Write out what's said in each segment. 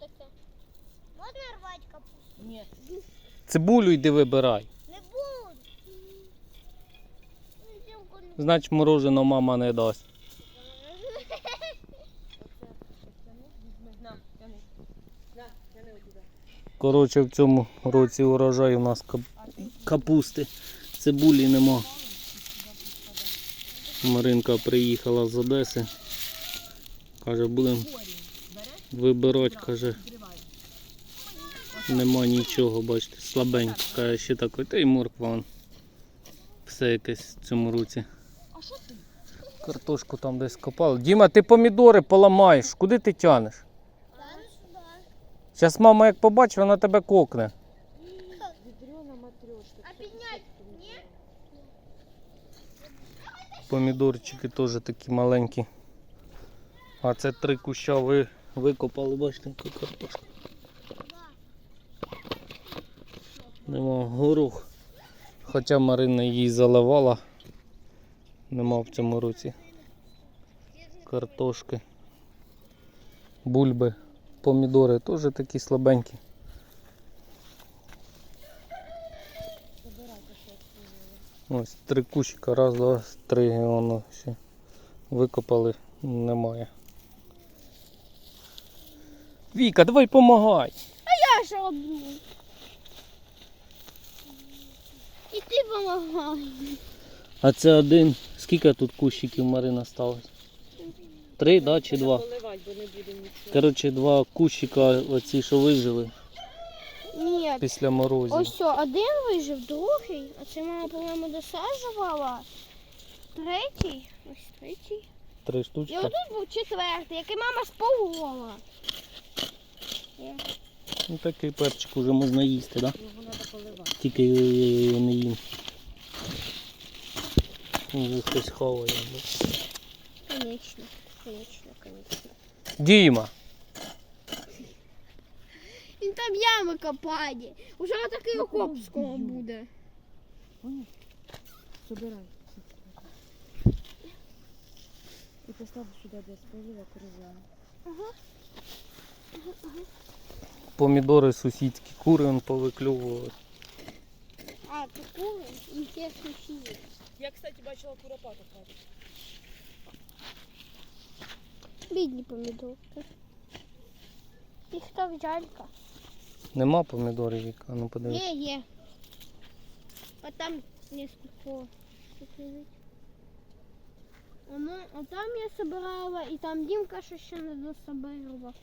таке. Можна рвати капусту? Ні. Цибулю йди вибирай. Не буду. Ну, Значить, мороженого мама не дасть. Коротше, в цьому році урожай у нас капусти, цибулі нема. Маринка приїхала з Одеси. Каже, будемо вибирати, каже, нема нічого, бачите, слабенько. Каже, ще такий, та й морква. вон. Все якесь в цьому році. Картошку там десь копали. Діма, ти помідори поламаєш. Куди ти тянеш? Зараз мама як побачить, вона тебе кокне. Помідорчики теж такі маленькі. А це три куща ви викопали, бачите, яка картошка. Нема горох. Хоча Марина її заливала. Нема в цьому році картошки. Бульби, помідори теж такі слабенькі. Ось три кущика, раз, два, три, воно ще викопали, немає. Віка, давай помагай. Я ж роблю. І ти допомагай. А це один. Скільки тут кущиків Марина сталося? Три, да, чи два? Поливати, бо не буде нічого. Коротше, два кущика, оці, що вижили Ні, після морозів. ось о, один вижив, другий, а це мама, по-моєму, досаджувала. Третій, ось третій. Три І штучки. отут був четвертий, який мама сполола. Ну, такий перчик вже можна їсти, да? Його треба поливати. Тільки я його не їм. Вже хтось хаває. бо. Конечно, конечно, конечно. Діма, Він там ями копає. Уже такий окоп скоро буде. Собирай. І постав сюди десь полива корзину. Помідори сусідські, кури он повиклювували. А, таку інтересну фігу. Я, кстати, бачила куропату в хаті. Бідні помідорки. Їх так жалько. Нема помідорів, Віка, ну подивись. Є, є. А там несколько. Тут а там я собирала, і там Дімка що ще не дособирував.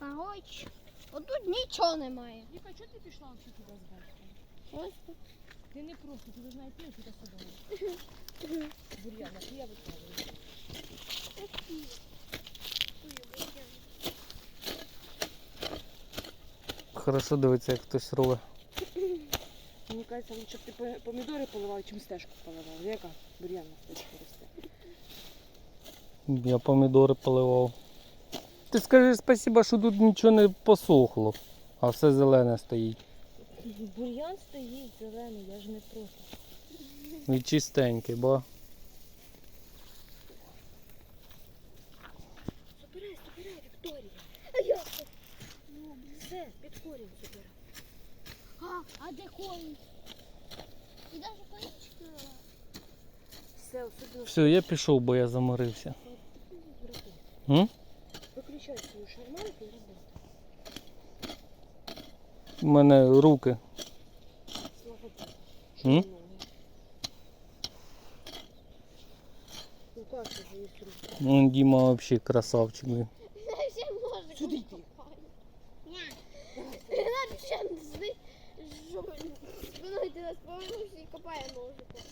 Коротше, отут нічого немає. Віка, чого ти пішла взагалі туди з батьком? Ось тут. Ти не просто, ти должна йти туди сюди. Бур'яна, ти я виставлю. Хорошо дивиться, як хтось робить. Мені кажеться, лучше б ти помідори поливав, чим стежку поливав. Яка бур'ян на стежку росте. Я помідори поливав. Ти скажи спасибо, що тут нічого не посохло, а все зелене стоїть. Бур'ян стоїть зелений, я ж не проти. І чистенький, бо Собирай, собирай, Вікторія. А я Все, під корінь собирай. А, а де конь? І навіть кончики. Все, все, я пішов, бо я заморився. М? Виключай свою шарманку і роби. У мене руки. М? Ну как же є руки? Ну, Діма взагалі красавчик. блін. Ще може. Сюди йди. Ні. Вона ще спиною ти нас повернувся і копає ножиком.